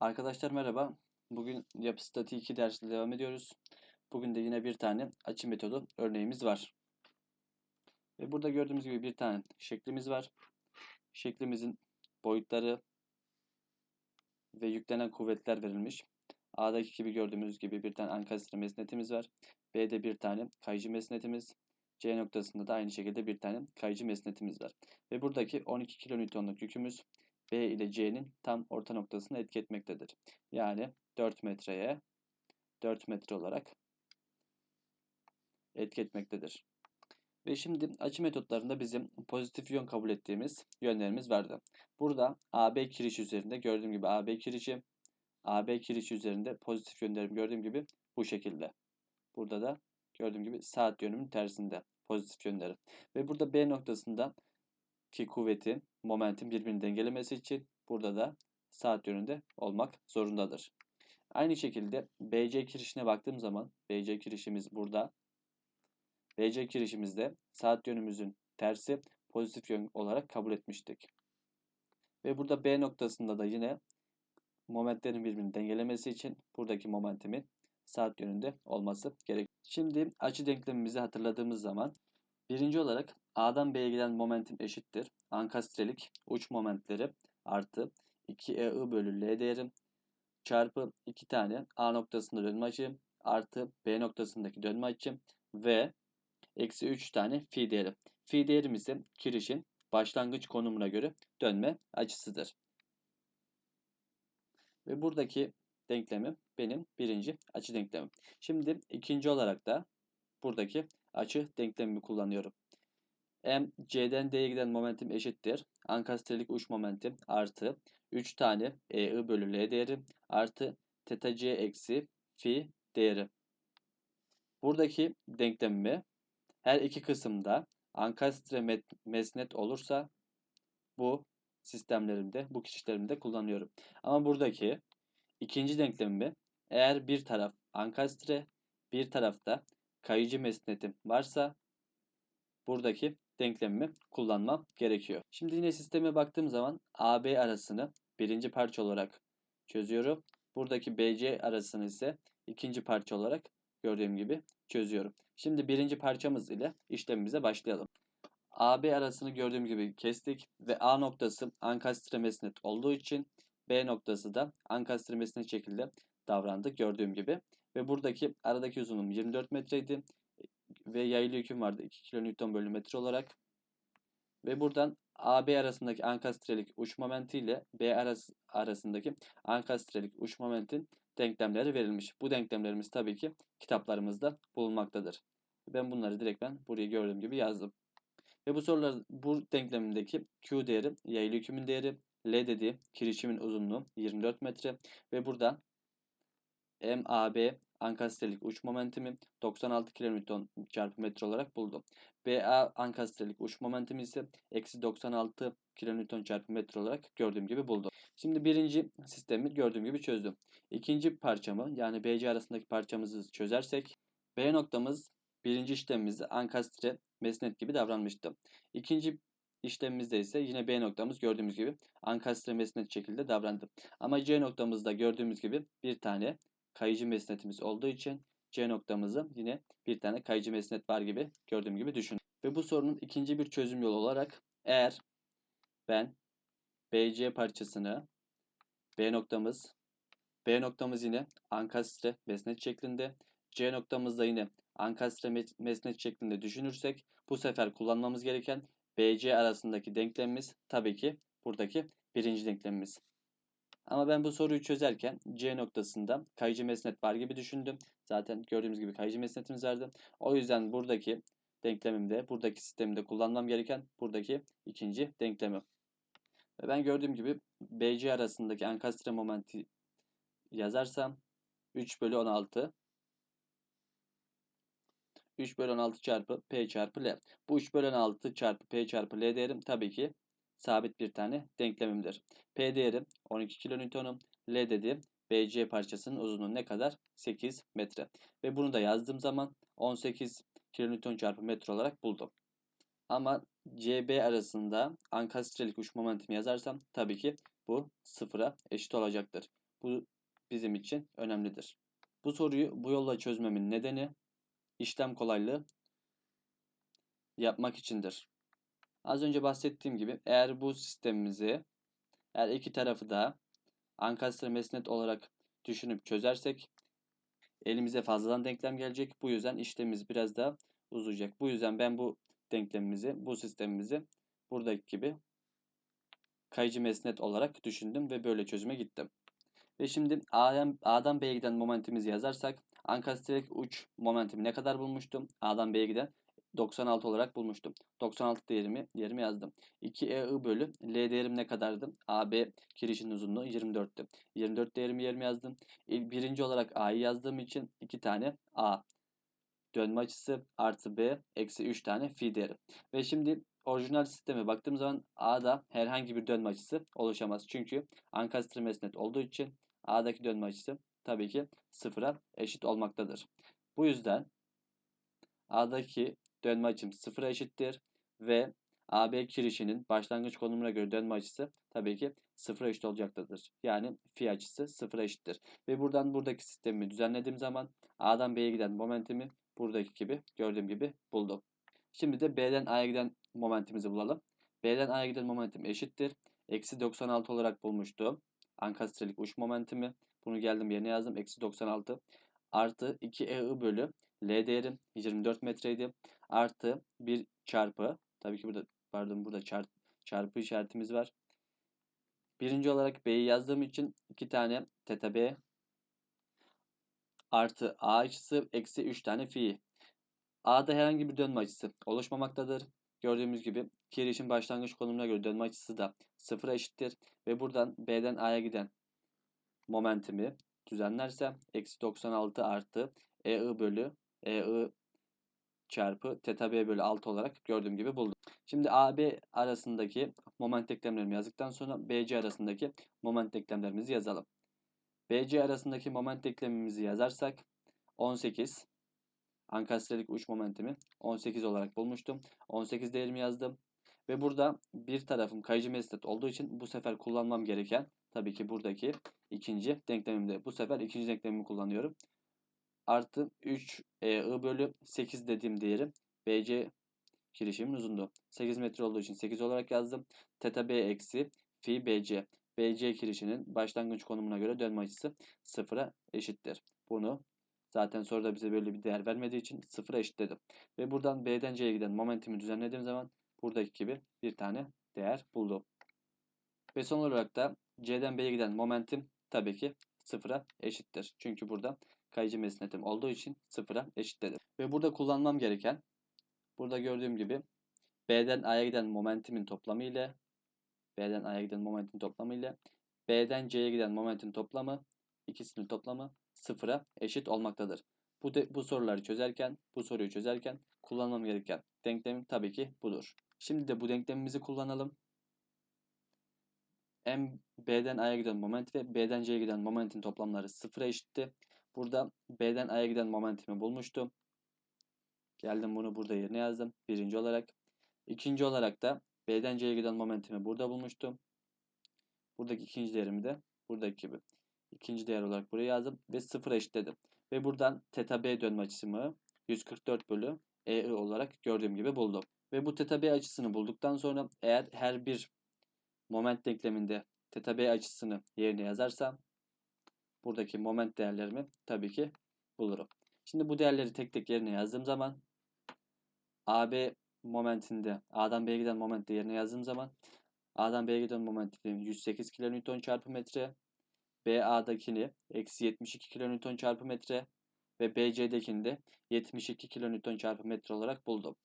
Arkadaşlar merhaba. Bugün yapı statiği 2 dersle devam ediyoruz. Bugün de yine bir tane açı metodu örneğimiz var. Ve burada gördüğümüz gibi bir tane şeklimiz var. Şeklimizin boyutları ve yüklenen kuvvetler verilmiş. A'daki gibi gördüğümüz gibi bir tane ankastre mesnetimiz var. B'de bir tane kayıcı mesnetimiz. C noktasında da aynı şekilde bir tane kayıcı mesnetimiz var. Ve buradaki 12 kilonewtonluk yükümüz B ile C'nin tam orta noktasını etki etmektedir. Yani 4 metreye 4 metre olarak etki etmektedir. Ve şimdi açı metotlarında bizim pozitif yön kabul ettiğimiz yönlerimiz vardı. Burada AB kiriş üzerinde gördüğüm gibi AB kirişi, AB kirişi üzerinde pozitif yönlerim gördüğüm gibi bu şekilde. Burada da gördüğüm gibi saat yönümün tersinde pozitif yönleri. Ve burada B noktasında ki kuvvetin, momentin birbirini dengelemesi için burada da saat yönünde olmak zorundadır. Aynı şekilde BC kirişine baktığım zaman BC kirişimiz burada. BC kirişimizde saat yönümüzün tersi pozitif yön olarak kabul etmiştik. Ve burada B noktasında da yine momentlerin birbirini dengelemesi için buradaki momentimin saat yönünde olması gerek. Şimdi açı denklemimizi hatırladığımız zaman birinci olarak A'dan B'ye giden momentum eşittir. Ankastrelik uç momentleri artı 2EI bölü L değerim çarpı 2 tane A noktasında dönme açı artı B noktasındaki dönme açı ve eksi 3 tane fi değeri. Fi değerim ise kirişin başlangıç konumuna göre dönme açısıdır. Ve buradaki denklemim benim birinci açı denklemim. Şimdi ikinci olarak da buradaki açı denklemimi kullanıyorum. M C'den D'ye giden momentum eşittir. Ankastrelik uç momentum artı 3 tane EI bölü L değeri artı teta C eksi fi değeri. Buradaki denklemimi her iki kısımda ankastre mesnet olursa bu sistemlerimde, bu kişilerimde kullanıyorum. Ama buradaki ikinci denklemimi eğer bir taraf ankastre, bir tarafta kayıcı mesnetim varsa buradaki denklemimi kullanmam gerekiyor. Şimdi yine sisteme baktığım zaman AB arasını birinci parça olarak çözüyorum. Buradaki BC arasını ise ikinci parça olarak gördüğüm gibi çözüyorum. Şimdi birinci parçamız ile işlemimize başlayalım. AB arasını gördüğüm gibi kestik ve A noktası ankastre mesnet olduğu için B noktası da ankastre mesnet şekilde davrandı gördüğüm gibi. Ve buradaki aradaki uzunluğum 24 metreydi ve yaylı yüküm vardı 2 kN bölü metre olarak. Ve buradan AB arasındaki ankastrelik uç momenti ile B arası, arasındaki ankastrelik uç momentin denklemleri verilmiş. Bu denklemlerimiz tabii ki kitaplarımızda bulunmaktadır. Ben bunları direkt ben buraya gördüğüm gibi yazdım. Ve bu sorular bu denklemindeki Q değeri yaylı yükümün değeri, L dediği kirişimin uzunluğu 24 metre ve burada MAB ankastrelik uç momentimi 96 kN çarpı metre olarak buldum. BA ankastrelik uç momentimi ise eksi 96 kN çarpı metre olarak gördüğüm gibi buldum. Şimdi birinci sistemi gördüğüm gibi çözdüm. İkinci parçamı yani BC arasındaki parçamızı çözersek B noktamız birinci işlemimizde ankastre mesnet gibi davranmıştı. İkinci işlemimizde ise yine B noktamız gördüğümüz gibi ankastre mesnet şekilde davrandı. Ama C noktamızda gördüğümüz gibi bir tane kayıcı mesnetimiz olduğu için C noktamızı yine bir tane kayıcı mesnet var gibi gördüğüm gibi düşün. Ve bu sorunun ikinci bir çözüm yolu olarak eğer ben BC parçasını B noktamız B noktamız yine ankastre mesnet şeklinde C noktamızda yine ankastre mesnet şeklinde düşünürsek bu sefer kullanmamız gereken BC arasındaki denklemimiz tabii ki buradaki birinci denklemimiz. Ama ben bu soruyu çözerken C noktasında kayıcı mesnet var gibi düşündüm. Zaten gördüğümüz gibi kayıcı mesnetimiz vardı. O yüzden buradaki denklemimde, buradaki sistemde kullanmam gereken buradaki ikinci denklemi. Ve ben gördüğüm gibi BC arasındaki ankastre momenti yazarsam 3 bölü 16 3 bölü 16 çarpı P çarpı L. Bu 3 bölü 16 çarpı P çarpı L değerim tabii ki sabit bir tane denklemimdir. P değeri 12 kilonewtonum. L dediğim BC parçasının uzunluğu ne kadar? 8 metre. Ve bunu da yazdığım zaman 18 kilonewton çarpı metre olarak buldum. Ama CB arasında ankastrelik uç momentum yazarsam tabii ki bu sıfıra eşit olacaktır. Bu bizim için önemlidir. Bu soruyu bu yolla çözmemin nedeni işlem kolaylığı yapmak içindir. Az önce bahsettiğim gibi eğer bu sistemimizi eğer iki tarafı da ankastre mesnet olarak düşünüp çözersek elimize fazladan denklem gelecek. Bu yüzden işlemimiz biraz daha uzayacak. Bu yüzden ben bu denklemimizi, bu sistemimizi buradaki gibi kayıcı mesnet olarak düşündüm ve böyle çözüme gittim. Ve şimdi A'dan, A'dan B'ye giden momentimizi yazarsak ankastrelik uç momentimi ne kadar bulmuştum? A'dan B'ye giden 96 olarak bulmuştum. 96 değerimi yerime yazdım. 2EI bölü L değerim ne kadardı? AB kirişin uzunluğu 24'tü. 24 değerimi yerime yazdım. Birinci olarak A'yı yazdığım için 2 tane A dönme açısı artı B eksi 3 tane fi değeri. Ve şimdi orijinal sisteme baktığım zaman A'da herhangi bir dönme açısı oluşamaz. Çünkü ankastre mesnet olduğu için A'daki dönme açısı tabii ki sıfıra eşit olmaktadır. Bu yüzden A'daki dönme açım sıfıra eşittir ve AB kirişinin başlangıç konumuna göre dönme açısı tabii ki sıfıra eşit olacaktır. Yani fi açısı sıfıra eşittir. Ve buradan buradaki sistemi düzenlediğim zaman A'dan B'ye giden momentimi buradaki gibi gördüğüm gibi buldum. Şimdi de B'den A'ya giden momentimizi bulalım. B'den A'ya giden momentim eşittir. Eksi 96 olarak bulmuştum. Ankastrelik uç momentimi. Bunu geldim yerine yazdım. Eksi 96 artı 2 EI bölü L değerim 24 metreydi. Artı 1 çarpı tabii ki burada pardon burada çarp, çarpı işaretimiz var. Birinci olarak B'yi yazdığım için 2 tane teta B artı A açısı eksi 3 tane fi. A'da herhangi bir dönme açısı oluşmamaktadır. Gördüğümüz gibi kirişin başlangıç konumuna göre dönme açısı da sıfıra eşittir. Ve buradan B'den A'ya giden momentimi düzenlersem eksi 96 artı EI bölü EI çarpı teta B bölü 6 olarak gördüğüm gibi buldum. Şimdi AB arasındaki moment denklemlerimi yazdıktan sonra BC arasındaki moment denklemlerimizi yazalım. BC arasındaki moment denklemimizi yazarsak 18 ankastrelik uç momentimi 18 olarak bulmuştum. 18 değerimi yazdım. Ve burada bir tarafım kayıcı mesnet olduğu için bu sefer kullanmam gereken tabii ki buradaki ikinci denklemimde. Bu sefer ikinci denklemimi kullanıyorum. Artı 3 e, bölü 8 dediğim değerim BC kirişimin uzunluğu. 8 metre olduğu için 8 olarak yazdım. Teta B eksi fi BC. BC kirişinin başlangıç konumuna göre dönme açısı sıfıra eşittir. Bunu zaten soruda bize böyle bir değer vermediği için sıfıra eşitledim. Ve buradan B'den C'ye giden momentimi düzenlediğim zaman buradaki gibi bir tane değer buldum. Ve son olarak da C'den B'ye giden momentim tabii ki sıfıra eşittir. Çünkü burada kayıcı mesnetim olduğu için sıfıra eşitledim. Ve burada kullanmam gereken burada gördüğüm gibi B'den A'ya giden momentimin toplamı ile B'den A'ya giden momentin toplamı ile B'den C'ye giden momentin toplamı ikisinin toplamı sıfıra eşit olmaktadır. Bu, de, bu soruları çözerken, bu soruyu çözerken kullanmam gereken denklemim tabii ki budur. Şimdi de bu denklemimizi kullanalım. M B'den A'ya giden moment ve B'den C'ye giden momentin toplamları sıfıra eşitti. Burada B'den A'ya giden momentimi bulmuştum. Geldim bunu burada yerine yazdım. Birinci olarak. İkinci olarak da B'den C'ye giden momentimi burada bulmuştum. Buradaki ikinci değerimi de buradaki gibi. ikinci değer olarak buraya yazdım ve sıfıra eşitledim. Ve buradan teta B dönme açısımı 144 bölü EI olarak gördüğüm gibi buldum. Ve bu teta B açısını bulduktan sonra eğer her bir moment denkleminde teta B açısını yerine yazarsam buradaki moment değerlerimi tabii ki bulurum. Şimdi bu değerleri tek tek yerine yazdığım zaman AB momentinde A'dan B'ye giden moment yerine yazdığım zaman A'dan B'ye giden momentin 108 kN çarpı metre BA'dakini eksi 72 kN çarpı metre ve BC'dekini de 72 kN çarpı metre olarak buldum.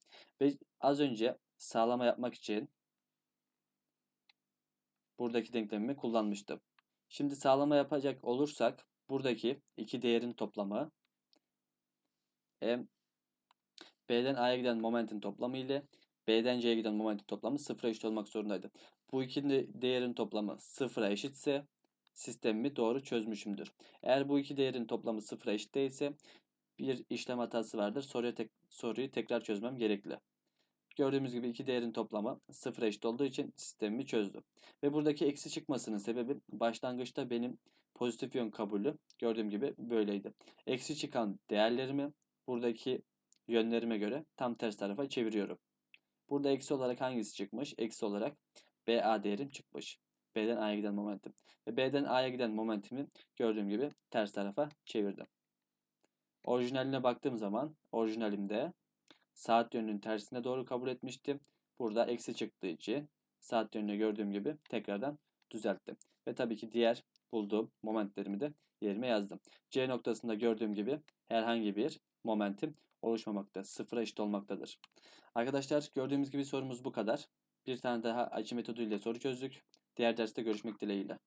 Ve az önce sağlama yapmak için buradaki denklemimi kullanmıştım. Şimdi sağlama yapacak olursak buradaki iki değerin toplamı M B'den A'ya giden momentin toplamı ile B'den C'ye giden momentin toplamı sıfıra eşit olmak zorundaydı. Bu iki değerin toplamı sıfıra eşitse sistemimi doğru çözmüşümdür. Eğer bu iki değerin toplamı sıfıra eşit değilse bir işlem hatası vardır. Soruyu, tek, soruyu tekrar çözmem gerekli. Gördüğümüz gibi iki değerin toplamı sıfıra eşit olduğu için sistemimi çözdüm. Ve buradaki eksi çıkmasının sebebi başlangıçta benim pozitif yön kabulü gördüğüm gibi böyleydi. Eksi çıkan değerlerimi buradaki yönlerime göre tam ters tarafa çeviriyorum. Burada eksi olarak hangisi çıkmış? Eksi olarak BA değerim çıkmış. B'den A'ya giden momentum. Ve B'den A'ya giden momentimi gördüğüm gibi ters tarafa çevirdim. Orijinaline baktığım zaman orijinalimde saat yönünün tersine doğru kabul etmiştim. Burada eksi çıktığı için saat yönünü gördüğüm gibi tekrardan düzelttim. Ve tabii ki diğer bulduğum momentlerimi de yerime yazdım. C noktasında gördüğüm gibi herhangi bir momentim oluşmamakta. Sıfıra eşit olmaktadır. Arkadaşlar gördüğümüz gibi sorumuz bu kadar. Bir tane daha açı metoduyla soru çözdük. Diğer derste görüşmek dileğiyle.